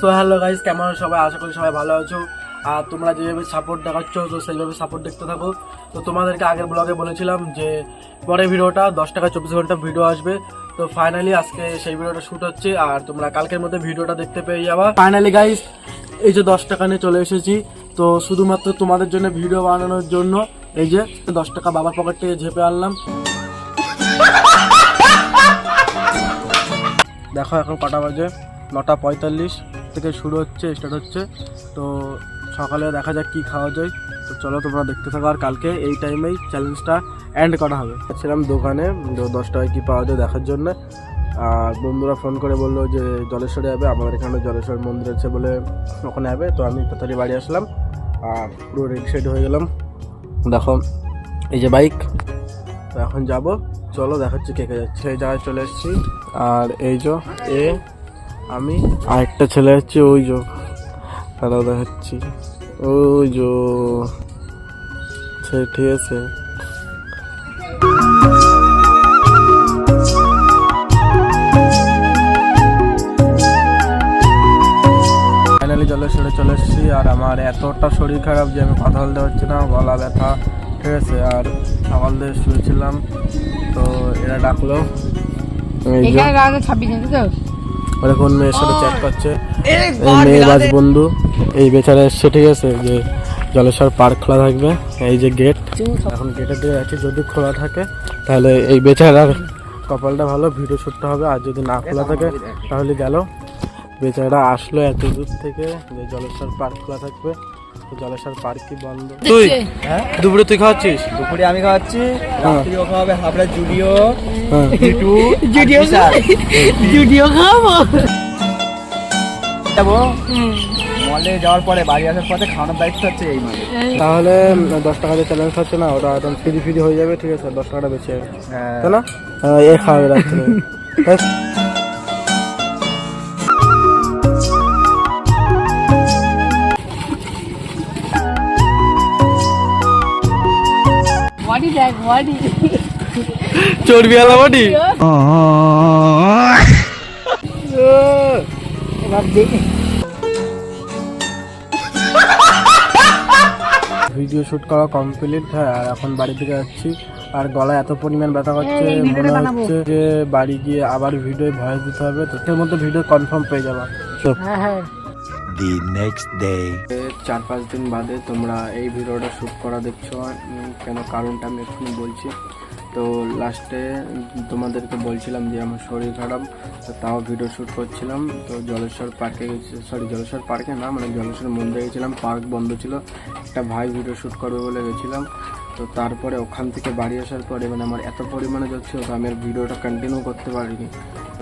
So hello guys কেমন সবাই? আশা করি সবাই ভালো আছো। আর তোমরা যেভাবে সাপোর্ট দেখাচ্ছ, তো সেইভাবে সাপোর্ট দেখতে থাকো। তো তোমাদেরকে আগের ব্লগে বলেছিলাম যে, পরের ভিডিওটা দশ টাকা চব্বিশ ঘণ্টা ভিডিও আসবে। তো ফাইনালি আজকে সেই ভিডিওটা শ্যুট হচ্ছে, আর তোমরা কালকের মধ্যে ভিডিওটা দেখতে পেয়ে যাবা। ফাইনালি গাইস এই যে দশ টাকা নিয়ে চলে এসেছি, তো শুধুমাত্র তোমাদের জন্য ভিডিও বানানোর জন্য এই যে দশ টাকা বাবার পকেট থেকে ঝেপে আনলাম। দেখো এখন কটা বাজে, নটা পঁয়তাল্লিশ। থেকে শুরু হচ্ছে স্টার্ট হচ্ছে। তো সকালে দেখা যাক কি খাওয়া যায়। তো চলো তোমরা দেখতে থাকো। আর কালকে এই টাইমেই চ্যালেঞ্জটা অ্যান্ড করা হবে। ছিলাম দোকানে দশ টাকায় কী পাওয়া যায় দেখার জন্য। আর বন্ধুরা ফোন করে বলল যে জলেশ্বরে যাবে, আমাদের এখানে জলেশ্বর মন্দির আছে বলে ওখানে যাবে। তো আমি তাড়াতাড়ি বাড়ি আসলাম। আর পুরো রেডি হয়ে গেলাম। দেখো, এই যে বাইক তো এখন যাব। চলো দেখাচ্ছি কে কে যাচ্ছে। এই জায়গায় চলে এসেছি। আর এই যে এ আমি আর একটা ছেলে হচ্ছে ওই যে। তারাও দেখাচ্ছি। ওই যে। সে ঠিক আছে। ফাইনালি জলের চলে এসেছি, আর আমার এতটা শরীর খারাপ যে আমি কথা বলতে পারছি না, গলা ব্যথা, ঠিক আছে? আর সকাল দিয়ে শুয়েছিলাম, তো এরা ডাকলো। ছাব্বিশ কোন মেয়ের সাথে চ্যাট করছে। এই মেয়ে বাজ বন্ধু এই বেচারা এসছে ঠিক আছে? যে জলেশ্বর পার্ক খোলা থাকবে এই যে গেট এখন গেটের দিয়ে আছে যদি খোলা থাকে তাহলে এই বেচারার কপালটা ভালো ভিডিও শুটটা হবে আর যদি না খোলা থাকে তাহলে গেল। বেচারা আসলো এত দূর থেকে যে জলেশ্বর পার্ক খোলা থাকবে। জলেশ্বর পার্ক কি বন্ধ? তুই। হ্যাঁ? দুপুরে তুই খাওয়াচ্ছিস? দুপুরে আমি খাওয়াচ্ছি রাত্রিও খাওয়াবে হাবড়া জুডিও হ্যাঁ। জুডিও জুডিও খাব। যাব? মলে যাওয়ার পরে বাড়ি আসার পথে খাওয়ানোর দায়িত্ব হচ্ছে এই মানে তাহলে দশ টাকা দিয়ে চ্যালেঞ্জ হচ্ছে না? ওটা একদম ফ্রি ফ্রি হয়ে যাবে ঠিক আছে? দশ টাকাটা বেঁচে যাবে। হ্যাঁ। তাই না? হ্যাঁ, এ খাওয়াবে রাত্রে। বডি দেখ বডি। চর্বি আলা বডি ভিডিও শুট করা কমপ্লিট হ্যাঁ আর এখন বাড়ি থেকে যাচ্ছি। আর গলায় এত পরিমাণ ব্যথা করছে মনে হচ্ছে যে বাড়ি গিয়ে আবার ভিডিও ভয়েস দিতে হবে তো মধ্যে ভিডিও কনফার্ম পেয়ে যাবা। হ্যাঁ হ্যাঁ। The next day. চার পাঁচ দিন বাদে তোমরা এই ভিডিওটা শ্যুট করা দেখছ। কেন কারণটা আমি এক্ষুনি বলছি। তো লাস্টে তোমাদেরকে বলছিলাম যে আমার শরীর খারাপ, তো তাও ভিডিও শ্যুট করছিলাম। তো জলেশ্বর পার্কে সরি জলেশ্বর পার্কে না মানে জলেশ্বর মন্দিরে গেছিলাম। পার্ক বন্ধ ছিল। একটা ভাই ভিডিও শ্যুট করবে বলে গেছিলাম। তো তারপরে ওখান থেকে বাড়ি আসার পরে মানে আমার এত পরিমাণে যাচ্ছিল তো আমি আর ভিডিওটা কন্টিনিউ করতে পারিনি।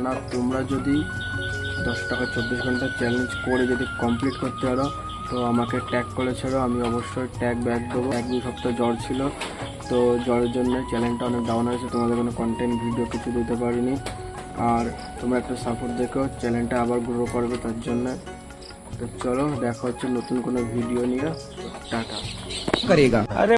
না তোমরা যদি দশ টাকা চব্বিশ ঘণ্টা চ্যালেঞ্জ করে যদি কমপ্লিট করতে পারো তো আমাকে ট্যাগ করেছিল আমি অবশ্যই ট্যাগ ব্যাক দেবো। এক দুই সপ্তাহ জ্বর ছিল তো জ্বরের জন্য চ্যালেঞ্জটা অনেক ডাউন হয়েছে তোমাদের কোনো কন্টেন্ট ভিডিও কিছু দিতে পারিনি। আর তোমরা একটা সাপোর্ট দেখো চ্যালেঞ্জটা আবার গ্রো করবে তার জন্য। তো চলো দেখা হচ্ছে নতুন কোনো ভিডিও নিয়ে। টাটা।